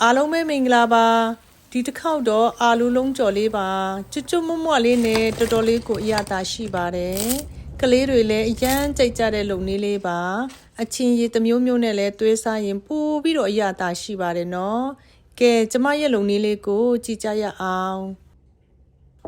အားလုံးပဲမင်္ဂလာပါဒီတစ်ခေါက်တော့အာလူလုံးကြော်လေးပါကျွတ်ကျွတ်မွတ်မွတ်လေးနဲ့တော်တော်လေးကိုအရသာရှိပါတယ်ကလေးတွေလည်းအရန်ကြိတ်ကြတဲ့လုံလေးလေးပါအချင်းရည်တစ်မျိုးမျိုးနဲ့လည်းသွေးစားရင်ပိုပြီးတော့အရသာရှိပါတယ်နော်ကဲကျမရဲ့လုံလေးလေးကိုကြည့်ကြရအောင်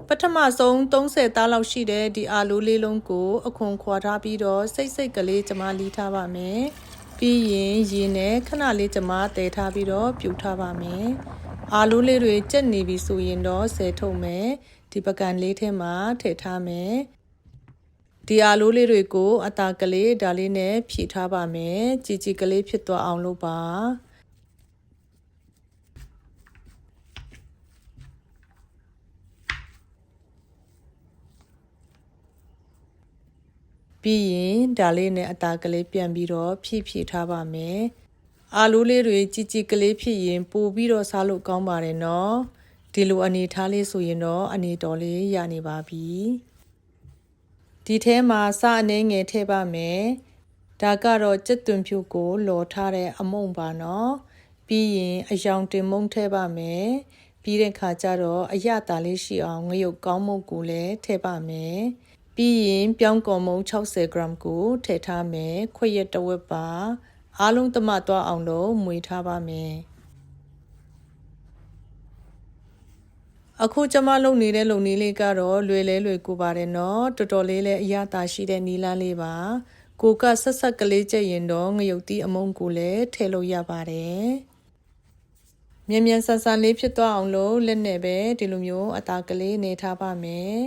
ပထမဆုံး30သားလောက်ရှိတဲ့ဒီအာလူလေးလုံးကိုအခွန်ခွာထားပြီးတော့စိတ်စိတ်ကလေးကျမလီးထားပါမယ်။ ပြီးရင်ရေနဲ့ခဏလေးကျမတည်ထားပြီးတော့ပြူထားပါမယ်။အာလူလေးတွေကြက်နေပြီဆိုရင်တော့ဆယ်ထုတ်မယ်။ဒီပကံလေးထဲမှာထည့်ထားမယ်။ဒီအာလူလေးတွေကို အတာကလေးဒါလေးနဲ့ဖြည့်ထားပါမယ်။ကြည်ကြည်ကလေးဖြစ်သွားအောင်လုပ်ပါ။ ပြီးရင်ဒါလေးနဲ့အသားကလေးပြန်ပြီးတော့ဖြည့်ဖြည့်ထားပါမယ်။အာလူးလေးတွေကြည်ကြည်ကလေးဖြစ်ရင်ပို့ပြီးတော့စားလို့ကောင်းပါတယ်နော်။ဒီလိုအနေထားလေးဆိုရင်တော့အနေတော်လေးရနေပါပြီ။ဒီထဲမှာစအနေငယ်ထည့်ပါမယ်။ဒါကတော့ကြက်သွန်ဖြူကိုလော်ထားတဲ့အမုံပါနော်။ပြီးရင်အယောင်တင်မုံထည့်ပါမယ်။ပြီးတဲ့ခါကျတော့အရသာလေးရှိအောင်ငရုတ်ကောင်းမုတ်ကိုလည်းထည့်ပါမယ်။ ပြီးရင်ပြောင်းကော်မုံ60 gram ကိုထည့်ထားမယ်ခွက်ရက်တစ်ဝက်ပါအားလုံးသမသွားအောင်လို့မွေထားပါမယ်အခုကျမလုပ်နေတဲ့လုပ်နည်းလေးကတော့လွယ်လဲလွယ်ကူပါတယ်နော်တော်တော်လေးလည်းအရသာရှိတဲ့နီလန်းလေးပါကိုကဆက်ဆက်ကလေးကြက်ရင်တော့ငရုတ်တီးအမုံကိုလည်းထည့်လို့ရပါတယ်မြန်မြန်ဆန်ဆန်လေးဖြစ်သွားအောင်လို့လက်နဲ့ပဲဒီလိုမျိုးအသားကလေးနေထားပါမယ်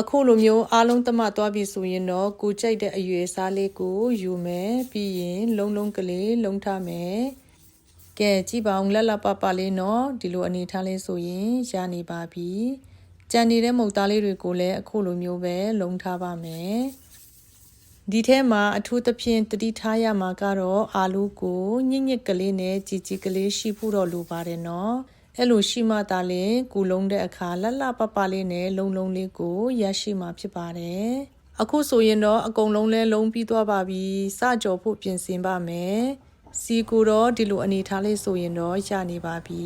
အခုလိုမျိုးအားလုံးသမသွားပြီဆိုရင်တော့ကိုကြိုက်တဲ့အရွယ်စားလေးကိုယူမယ်ပြီးရင်လုံးလုံးကလေးလုံးထားမယ်ကဲကြည့်ပါအောင်လက်လက်ပပလေးနော်ဒီလိုအနေထားလေးဆိုရင်ရနေပါပြီကြံနေတဲ့မုတ်သားလေးတွေကိုလည်းအခုလိုမျိုးပဲလုံးထားပါမယ်ဒီထဲမှာအထူးသဖြင့်တတိထားရမှာကတော့အာလူးကိုညစ်ညစ်ကလေးနဲ့ជីជីကလေးရှိဖို့တော့လိုပါတယ်နော် အဲ့လိုရှိမှသာလေကူလုံးတဲ့အခါလှလှပပလေးနဲ့လုံလုံလေးကိုရရှိမှာဖြစ်ပါတယ်အခုဆိုရင်တော့အကုန်လုံးလဲလုံးပြီးသွားပါပြီစကြော်ဖို့ပြင်ဆင်ပါမယ်စီကူတော့ဒီလိုအနေထားလေးဆိုရင်တော့ရနေပါပြီ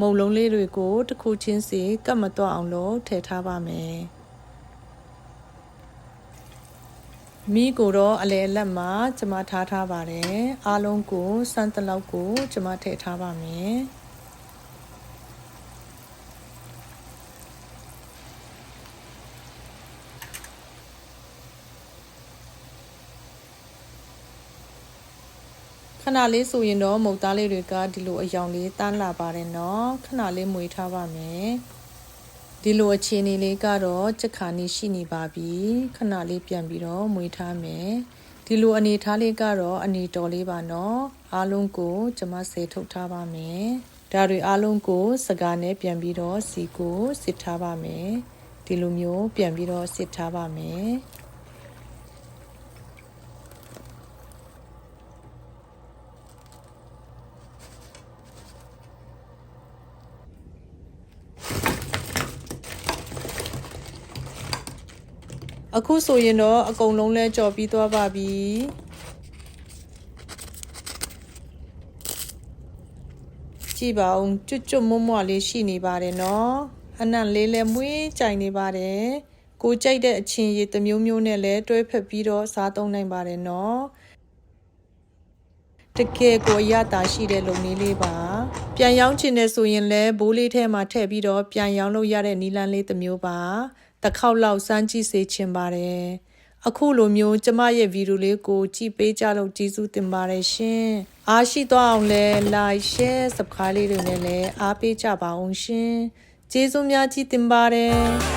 မုံလုံးလေးတွေကိုတစ်ခုချင်းစီကတ်မတော့အောင်လို့ထည့်ထားပါမယ်မိကိုတော့အလဲအလက်မှာကျွန်မထားထားပါတယ်အားလုံးကိုစမ်းတလောက်ကိုကျွန်မထည့်ထားပါမယ် ခဏလေးဆိုရင်တော့မုတ်သားလေးတွေကဒီလိုအယောင်လေးတန်းလာပါတယ်နော်ခဏလေးမွေထားပါမယ်ဒီလိုအခြေအနေလေးကတော့ချက်ခါနေရှိနေပါပြီခဏလေးပြန်ပြီးတော့မွေထားမယ်ဒီလိုအနေထားလေးကတော့အနေတော်လေးပါနော်အားလုံးကိုကျွန်မဆေထုတ်ထားပါမယ်ဒါတွေအားလုံးကိုစကားနဲ့ပြန်ပြီးတော့စီကိုစစ်ထားပါမယ်ဒီလိုမျိုးပြန်ပြီးတော့စစ်ထားပါမယ် အခုဆိုရင်တော့အကုန်လုံးလဲကြော်ပြီးသွားပါပြီကြည့်ပါဦးကျွတ်ကျွတ်မွမွလေးရှိနေပါတယ်နော်အနံ့လေးလည်းမွေးကြိုင်နေပါတယ်ကိုကြိုက်တဲ့အချင်းရည်တစ်မျိုးမျိုးနဲ့လည်းတွဲဖက်ပြီးတော့စားသုံးနိုင်ပါတယ်နော်တကယ်ကိုရတာရှိတဲ့လုံလေးလေးပါပြန်ရောင်းချင်တယ်ဆိုရင်လည်းဘိုးလေးထဲမှာထည့်ပြီးတော့ပြန်ရောင်းလို့ရတဲ့နီလန်းလေးတစ်မျိုးပါ တစ်ခေါက်လောက်စမ်းကြည့်စေချင်ပါတယ်အခုလိုမျိုးကျမရဲ့ဗီဒီယိုလေးကိုကြည့်ပေးကြလို့ကျေးဇူးတင်ပါတယ်ရှင်အားရှိသွားအောင်လဲ like share subscribe လေးတွေနဲ့လည်းအားပေးကြပါအောင်ရှင်ကျေးဇူးများကြီးတင်ပါတယ်